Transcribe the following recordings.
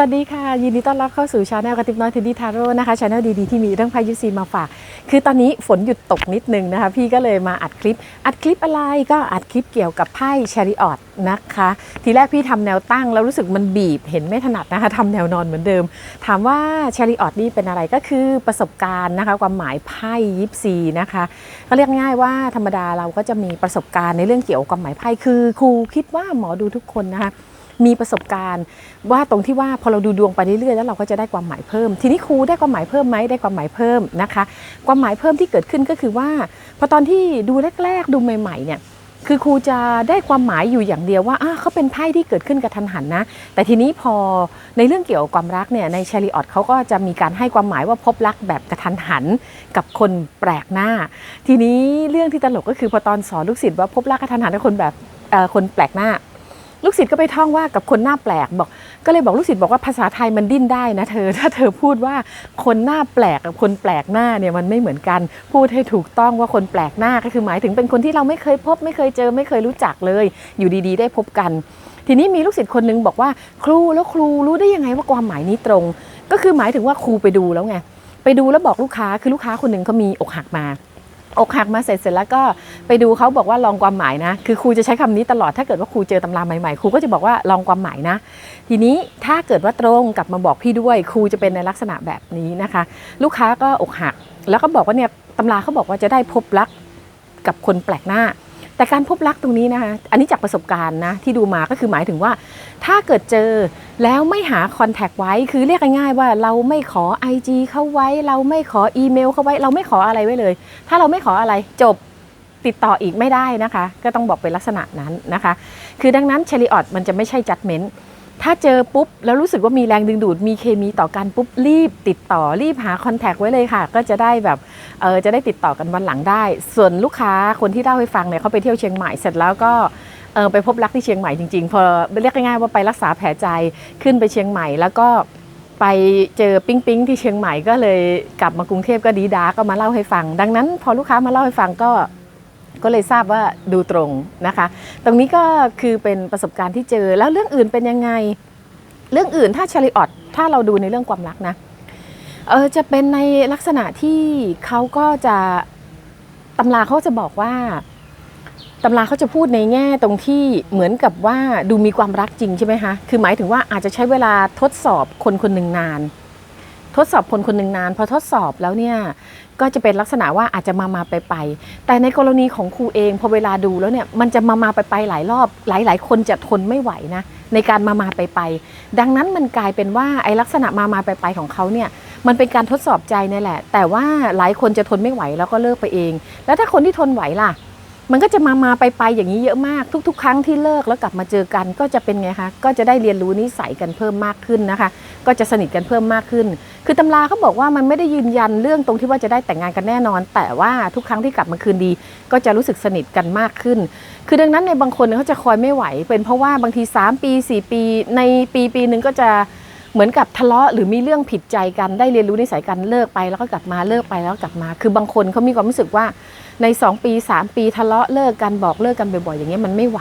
สวัสดีค่ะ ยินดีต้อนรับเข้าสู่ชาแนลกระติบน้อยเทนดี้ทาโร่นะคะชาแนลดีๆ ที่มีเรื่องไพ่ยิปซีมาฝาก คือตอนนี้ฝนหยุดตกนิดนึงนะคะ พี่ก็เลยมาอัดคลิป อัดคลิปอะไรก็อัดคลิปเกี่ยวกับไพ่ชาริออตนะคะ ทีแรกพี่ทำแนวตั้ง แล้วรู้สึกมันบีบเห็นไม่ถนัดนะคะทำแนวนอนเหมือนเดิม ถามว่าชาริออตนี่เป็นอะไรก็คือประสบการณ์นะคะ ความหมายไพ่ยิปซีนะคะก็เรียกง่ายว่าธรรมดาเราก็จะมีประสบการณ์ในเรื่องเกี่ยวกับความหมายไพ่คือครูคิดว่าหมอดูทุกคนนะคะ มีประสบการณ์ ว่าตรงที่ว่าพอเราดูดวงไปเรื่อยๆแล้วเราก็จะได้ความหมายเพิ่ม ทีนี้ครูได้ความหมายเพิ่มไหมได้ความหมายเพิ่มนะคะ ความหมายเพิ่มที่เกิดขึ้นก็คือว่าพอตอนที่ดูแรกๆดูใหม่ๆเนี่ยคือครูจะได้ความหมายอยู่อย่างเดียวว่าอะเขาเป็นไพ่ที่เกิดขึ้นกระทันหันนะ แต่ทีนี้พอในเรื่องเกี่ยวกับความรักเนี่ยในชาริออตเขาก็จะมีการให้ความหมายว่าพบรักแบบกระทันหันกับคนแปลกหน้า ทีนี้เรื่องที่ตลกก็คือพอตอนสอนลูกศิษย์ว่าพบรักกระทันหันกับคนแบบคนแปลกหน้า ลูกศิษย์ก็ไปท่องว่ากับคนหน้าแปลกบอก ก็เลยบอกลูกศิษย์บอกว่าภาษาไทยมันดิ้นได้นะเธอ ถ้าเธอพูดว่าคนหน้าแปลกกับคนแปลกหน้าเนี่ยมันไม่เหมือนกัน พูดให้ถูกต้องว่าคนแปลกหน้าก็คือหมายถึงเป็นคนที่เราไม่เคยพบ ไม่เคยเจอ ไม่เคยรู้จักเลย อยู่ดีๆ ได้พบกัน ทีนี้มีลูกศิษย์คนนึงบอกว่า ครูแล้วครูรู้ได้ยังไงว่าความหมายนี้ตรง ก็คือหมายถึงว่าครูไปดูแล้วไงไปดูแล้วบอกลูกค้าคือลูกค้าคนหนึ่งเขามีอกหักมา อกหักมาเสร็จเสร็จแล้วก็ไปดูเขาบอกว่าลองความหมายนะ คือครูจะใช้คำนี้ตลอดถ้าเกิดว่าครูเจอตำราใหม่ๆครูก็จะบอกว่าลองความหมายนะ ทีนี้ถ้าเกิดว่าตรงกลับมาบอกพี่ด้วยครูจะเป็นในลักษณะแบบนี้นะคะ ลูกค้าก็อกหัก แล้วก็บอกว่าเนี่ยตำราเขาบอกว่าจะได้พบรักกับคนแปลกหน้า แต่การพบรักตรงนี้นะคะอันนี้จากประสบการณ์นะที่ดูมาก็คือหมายถึงว่า ถ้าเกิดเจอแล้วไม่หาคอนแทคไว้คือเรียกง่ายๆว่าเราไม่ขอ IG เข้าไว้ เราไม่ขออีเมลเข้าไว้ เราไม่ขออะไรไว้เลย ถ้าเราไม่ขออะไรจบติดต่ออีกไม่ได้นะคะ ก็ต้องบอกเป็นลักษณะนั้นนะคะ คือดังนั้นเชลิออตมันจะไม่ใช่จัดเมนต์ ถ้าเจอปุ๊บ แล้วรู้สึกว่ามีแรงดึงดูดมีเคมีต่อกันปุ๊บ รีบติดต่อรีบหาคอนแทคไว้เลยค่ะ ก็จะได้แบบเออจะได้ติดต่อกันวันหลังได้ ส่วนลูกค้าคนที่เล่าให้ฟังเนี่ยเขาไปเที่ยวเชียงใหม่เสร็จแล้วก็เออไปพบรักที่เชียงใหม่จริงๆ พอเรียกง่ายๆว่าไปรักษาแผลใจขึ้นไปเชียงใหม่ แล้วก็ไปเจอปิ๊งปิ๊งที่เชียงใหม่ก็เลยกลับมากรุงเทพก็ดีดาก็มาเล่าให้ฟัง ดังนั้น พอลูกค้ามาเล่าให้ฟังก็ ก็เลยทราบว่าดูตรงนะคะ ตรงนี้ก็คือเป็นประสบการณ์ที่เจอแล้วเรื่องอื่นเป็นยังไง เรื่องอื่นถ้าชาริออตถ้าเราดูในเรื่องความรักนะเออจะเป็นในลักษณะที่เขาก็จะตำราเขาจะบอกว่าตำราเขาจะพูดในแง่ตรงที่เหมือนกับว่าดูมีความรักจริงใช่ไหมคะ คือหมายถึงว่าอาจจะใช้เวลาทดสอบคนคนหนึ่งนาน ทดสอบคนคนหนึ่งนาน พอทดสอบแล้วเนี่ยก็จะเป็นลักษณะว่าอาจจะมามาไปไป แต่ในกรณีของครูเองพอเวลาดูแล้วเนี่ยมันจะมามาไปไปหลายรอบ หลายหลายคนจะทนไม่ไหวนะในการมามาไปไป ดังนั้นมันกลายเป็นว่าไอ้ลักษณะมามาไปไปของเขาเนี่ยมันเป็นการทดสอบใจนี่แหละ แต่ว่าหลายคนจะทนไม่ไหวแล้วก็เลิกไปเอง แล้วถ้าคนที่ทนไหวล่ะ มันก็จะมามาไปไปอย่างนี้เยอะมาก ทุก ๆ ครั้งที่เลิกแล้วกลับมาเจอกัน ก็จะเป็นไงคะก็จะได้เรียนรู้นิสัยกันเพิ่มมากขึ้นนะคะ ก็จะสนิทกันเพิ่มมากขึ้น คือตำราเขาบอกว่ามันไม่ได้ยืนยันเรื่องตรงที่ว่าจะได้แต่งงานกันแน่นอน แต่ว่าทุกครั้งที่กลับมาคืนดี ก็จะรู้สึกสนิทกันมากขึ้น คือดังนั้นในบางคนเขาจะคอยไม่ไหว เป็นเพราะว่าบางที 3 ปี 4 ปี ในปีปีหนึ่งก็จะเหมือนกับทะเลาะหรือมีเรื่องผิดใจกันได้เรียนรู้นิสัยกันเลิกไปแล้วก็กลับมาเลิกไปแล้วกลับมา คือบางคนเขามีความรู้สึกว่า ใน 2 ปี 3 ปีทะเลาะเลิกกันบอกเลิกกันบ่อยๆอย่างเงี้ยมันไม่ไหว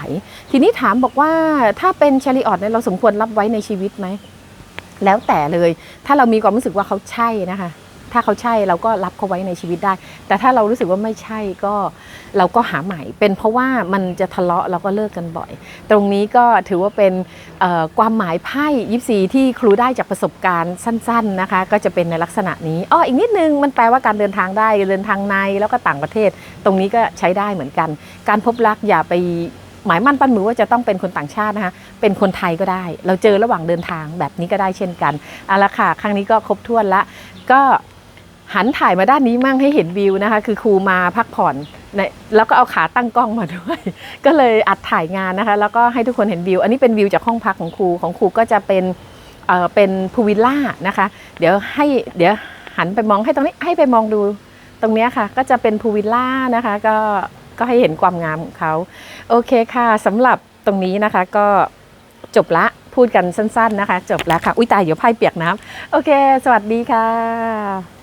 ทีนี้ถามบอกว่าถ้าเป็นชาริออตเนี่ยเราสมควรรับไว้ในชีวิตไหมแล้วแต่เลย ถ้าเรามีความรู้สึกว่าเขาใช่นะคะ ถ้าเขาใช่เราก็รับเขาไว้ในชีวิตได้ แต่ถ้าเรารู้สึกว่าไม่ใช่ก็เราก็หาใหม่ เป็นเพราะว่ามันจะทะเลาะเราก็เลิกกันบ่อย ตรงนี้ก็ถือว่าเป็นความหมายไพ่ยิปซีที่ครูได้จากประสบการณ์สั้น ๆนะคะ ก็จะเป็นในลักษณะนี้อ้ออีกนิดนึงมันแปลว่าการเดินทางได้เดินทางในแล้วก็ต่างประเทศ ตรงนี้ก็ใช้ได้เหมือนกัน การพบรักอย่าไปหมายมั่นปั้นมือว่าจะต้องเป็นคนต่างชาตินะคะ เป็นคนไทยก็ได้ เราเจอระหว่างเดินทางแบบนี้ก็ได้เช่นกันเอาละค่ะ ครั้งนี้ก็ครบถ้วนละ ก็ หันถ่ายมาด้านนี้มั่งให้เห็นวิวนะคะ คือครูมาพักผ่อนแล้วก็เอาขาตั้งกล้องมาด้วย ก็เลยอัดถ่ายงานนะคะ แล้วก็ให้ทุกคนเห็นวิว อันนี้เป็นวิวจากห้องพักของครูของครูก็จะเป็นเอ่อเป็นพูลวิลล่านะคะ เดี๋ยวให้เดี๋ยวหันไปมองให้ตรงนี้ให้ไปมองดูตรงนี้ค่ะ ก็จะเป็นพูลวิลล่านะคะ ก็ก็ให้เห็นความงามของเขาโอเคค่ะสำหรับตรงนี้นะคะก็จบละพูดกันสั้น ๆนะคะ จบแล้วค่ะ อุ้ยตายเดี๋ยวไพ่เปียกน้ำโอเค สวัสดีค่ะ